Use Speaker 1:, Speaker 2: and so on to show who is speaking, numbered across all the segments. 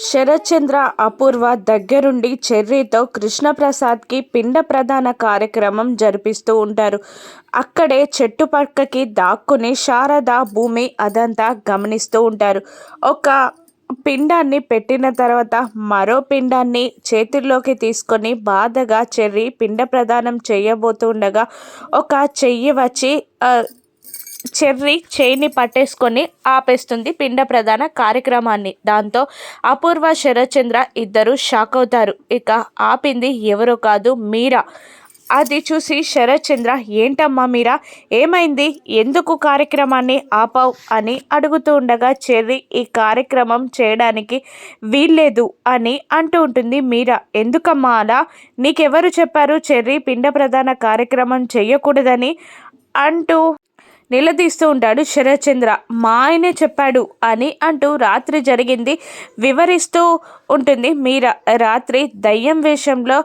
Speaker 1: శరత్చంద్ర అపూర్వ దగ్గరుండి చెర్రీతో కృష్ణప్రసాద్కి పిండ ప్రధాన కార్యక్రమం జరిపిస్తూ ఉంటారు. అక్కడే చెట్టు పక్కకి దాక్కుని శారద భూమి అదంతా గమనిస్తూ ఉంటారు. ఒక పిండాన్ని పెట్టిన తర్వాత మరో పిండాన్ని చేతుల్లోకి తీసుకొని బాధగా చెర్రీ పిండ ప్రదానం చేయబోతుండగా ఒక చెయ్యి వచ్చి చెర్రీ చేయిని పట్టేసుకొని ఆపేస్తుంది పిండ ప్రధాన కార్యక్రమాన్ని. దాంతో అపూర్వ శరత్చంద్ర ఇద్దరు షాక్ అవుతారు. ఇక ఆపింది ఎవరో కాదు మీరా. అది చూసి శరత్చంద్ర ఏంటమ్మా మీరా? ఏమైంది? ఎందుకు కార్యక్రమాన్ని ఆపావు? అని అడుగుతూ ఉండగా చెర్రీ ఈ కార్యక్రమం చేయడానికి వీల్లేదు అని అంటూ ఉంటుంది మీరా. ఎందుకమ్మా అలా? నీకెవరు చెప్పారు చెర్రీ పిండ ప్రధాన కార్యక్రమం చేయకూడదని? అంటూ నిలదీస్తూ ఉంటాడు శరత్చంద్ర. మా ఆయనే చెప్పాడు అని అంటూ రాత్రి జరిగింది. వివరిస్తూ ఉంటుంది మీరా రాత్రి దయ్యం వేషంలో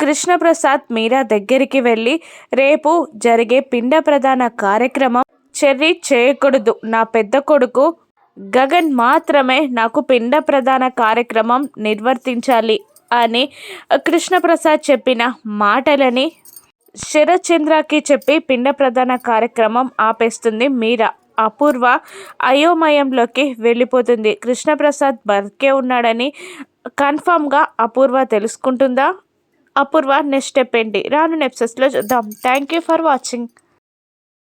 Speaker 1: కృష్ణప్రసాద్ మీరా దగ్గరికి వెళ్ళి రేపు జరిగే పిండ ప్రధాన కార్యక్రమం చెర్రీ చేయకూడదు. నా పెద్ద కొడుకు గగన్ మాత్రమే నాకు పిండ ప్రధాన కార్యక్రమం నిర్వర్తించాలి అని కృష్ణప్రసాద్ చెప్పిన మాటలని శరత్చంద్రకి చెప్పి పిండ ప్రధాన కార్యక్రమం ఆపేస్తుంది మీరా. అపూర్వ అయోమయంలోకి వెళ్ళిపోతుంది. కృష్ణప్రసాద్ బతికే ఉన్నాడని కన్ఫామ్గా అపూర్వ తెలుసుకుంటుందా? అపూర్వ నెక్స్ట్ స్టెప్ ఏంటి? రాను నెప్సెస్లో చూద్దాం. Thank you for watching.